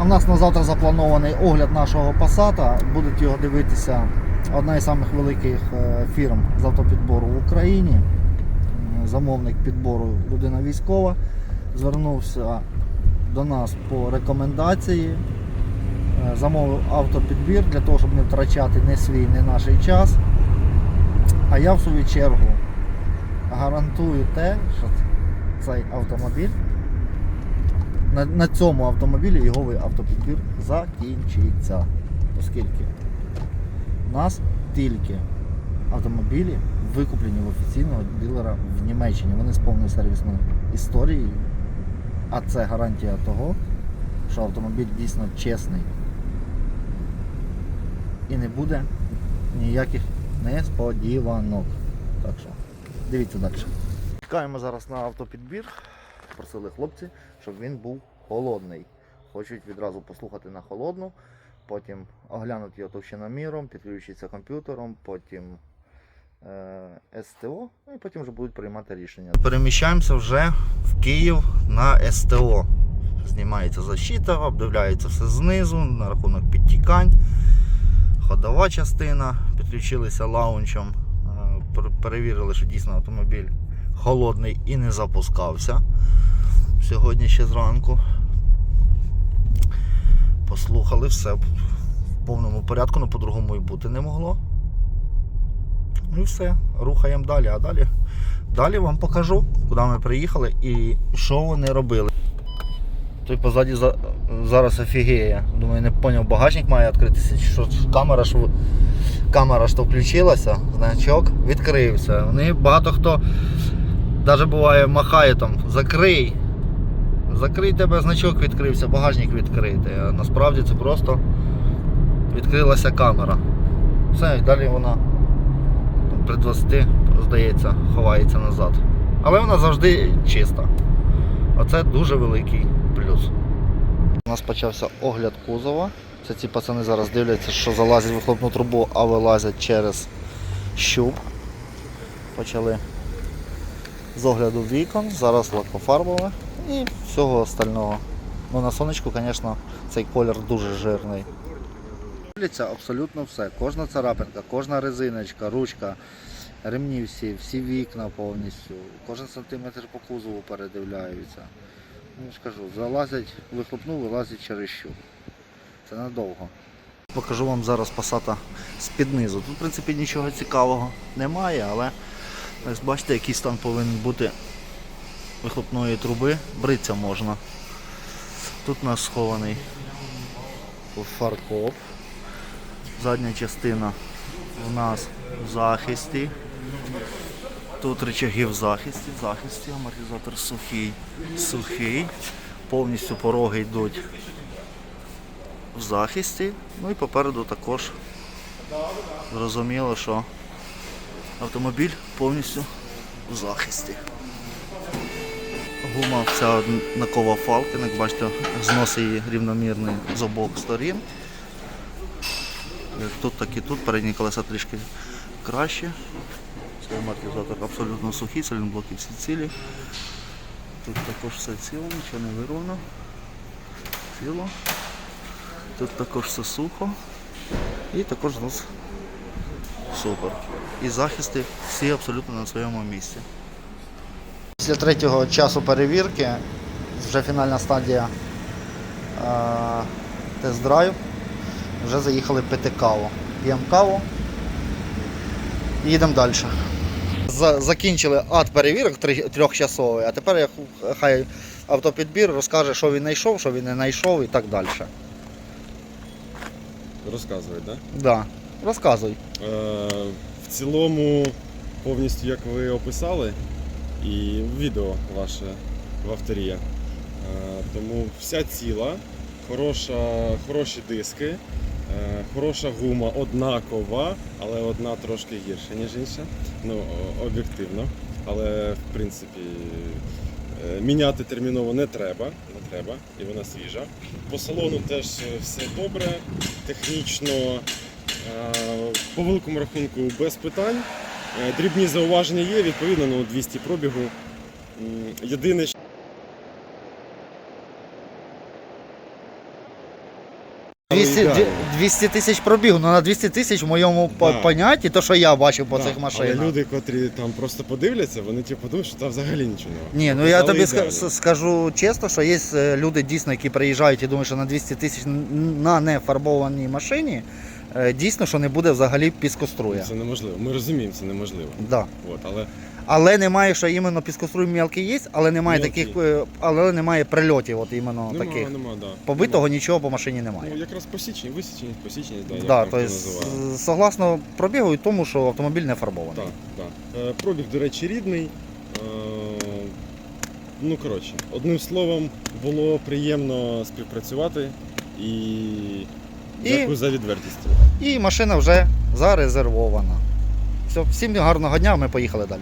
А в нас на завтра запланований огляд нашого Passat. Будуть його дивитися одна із самих великих е, фірм з автопідбору в Україні. Замовник підбору людина військова. Звернувся до нас по рекомендації. Е, Замовив автопідбір для того, щоб не втрачати ні свій, ні наш час. А я в свою чергу гарантую те, що цей автомобіль на, на цьому автомобілі його автопідбір закінчиться. Оскільки у нас тільки автомобілі викуплені в офіційного дилера в Німеччині. Вони з повною сервісною історією. А це гарантія того, що автомобіль дійсно чесний. І не буде ніяких несподіванок. Так що, дивіться далі. Чекаємо зараз на автопідбір. Просили хлопці, щоб він був холодний. Хочуть відразу послухати на холодну, потім оглянути його товщиноміром, підключитися комп'ютером, потім е, СТО, ну і потім вже будуть приймати рішення. Переміщаємося вже в Київ на СТО. Знімається защита, обдивляється все знизу, на рахунок підтікань. Ходова частина, підключилися лаунчем, е, перевірили, що дійсно автомобіль холодний і не запускався сьогодні ще зранку. Послухали все в повному порядку, але по-другому і бути не могло. Ну і все, рухаємо далі, а далі, далі вам покажу, куди ми приїхали і що вони робили. Той позаді за, зараз офігеє. Думаю, не поняв, багажник має відкритися, що камера ж, камера ж то включилася, значок відкрився. Вони багато хто навіть буває махає там, закрий. Закрий тебе значок відкрився, багажник відкритий. А насправді це просто відкрилася камера. Все, і далі вона при 20, здається, ховається назад. Але вона завжди чиста. Оце дуже великий плюс. У нас почався огляд кузова. Це ці пацани зараз дивляться, що залазять в вихлопну трубу, а вилазять через щуп. Почали з огляду вікон, зараз лакофарбове і всього остального. Ну на сонечку, звісно, цей колір дуже жирний. Абсолютно все. Кожна царапинка, кожна резиночка, ручка, ремні всі, всі вікна повністю, кожен сантиметр по кузову передивляються. Ну, я ж кажу, залазять, вихлопну, вилазять через щуп. Це надовго. Покажу вам зараз пасата з-під. Тут, в принципі, нічого цікавого немає, але ось бачите, який стан повинен бути вихлопної труби. Бриться можна. Тут у нас схований фаркоп. Задня частина в нас в захисті. Тут рычаги в захисті, в захисті, амортизатор сухий, сухий. Повністю пороги йдуть в захисті. Ну і попереду також зрозуміло, що автомобіль повністю в захисті. Гума вся однакова фалкин, як бачите, знос її рівномірний з обох сторін. Як тут, так і тут, передні колеса трішки краще. Цей амортизатор абсолютно сухий, сайлентблоки всі цілі. Тут також все ціло, нічого не вирвано. Ціло. Тут також все сухо. І також знос супер. І захисти всі абсолютно на своєму місці. Після третього часу перевірки, вже фінальна стадія е, тест-драйв, вже заїхали пити каву. П'ємо каву і їдемо далі. Закінчили ад перевірок трьохчасовий, а тепер я хай автопідбір розкаже, що він знайшов, що він не знайшов і так далі. Розказують, так? Да. Розказуй. Да? Е, в цілому, повністю як ви описали, і відео ваше в авторія. Е, тому вся ціла, хороша, хороші диски, е, хороша гума однакова, але одна трошки гірша, ніж інша. Ну, об'єктивно. Але в принципі е, міняти терміново не треба, не треба, і вона свіжа. По салону теж все добре, технічно, по великому рахунку без питань. Е, Дрібні зауваження є, відповідно, ну, 200 пробігу. Єдине, 200, ідеально. 200 тисяч пробігу, ну на 200 тисяч в моєму по- Да. понятті, то що я бачив по Да, цих Але машинах. люди, котрі там просто подивляться, вони типу подумають, що там взагалі нічого немає. Ні, ну я тобі ска- ідеально. с- скажу чесно, що є е, люди дійсно, які приїжджають і думають, що на 200 тисяч н- на нефарбованій машині дійсно, що не буде взагалі піскоструя. Це неможливо. Ми розуміємо, це неможливо. Да. От, але Але немає, що іменно піскоструй мелкий є, але немає Мелкий. таких, е, але немає прильотів, от іменно нема, таких. нема, да. Побитого Нема. нічого по машині немає. Ну, якраз посічені, висічені, посічені, да, як да, там то хто есть, називає. е, согласно пробігу і тому, що автомобіль не фарбований. Так, так. Е, Пробіг, до речі, рідний. Е, Ну, коротше, одним словом, було приємно співпрацювати і, І- дякую за відвертість. І машина вже зарезервована. Все, всім гарного дня, ми поїхали далі.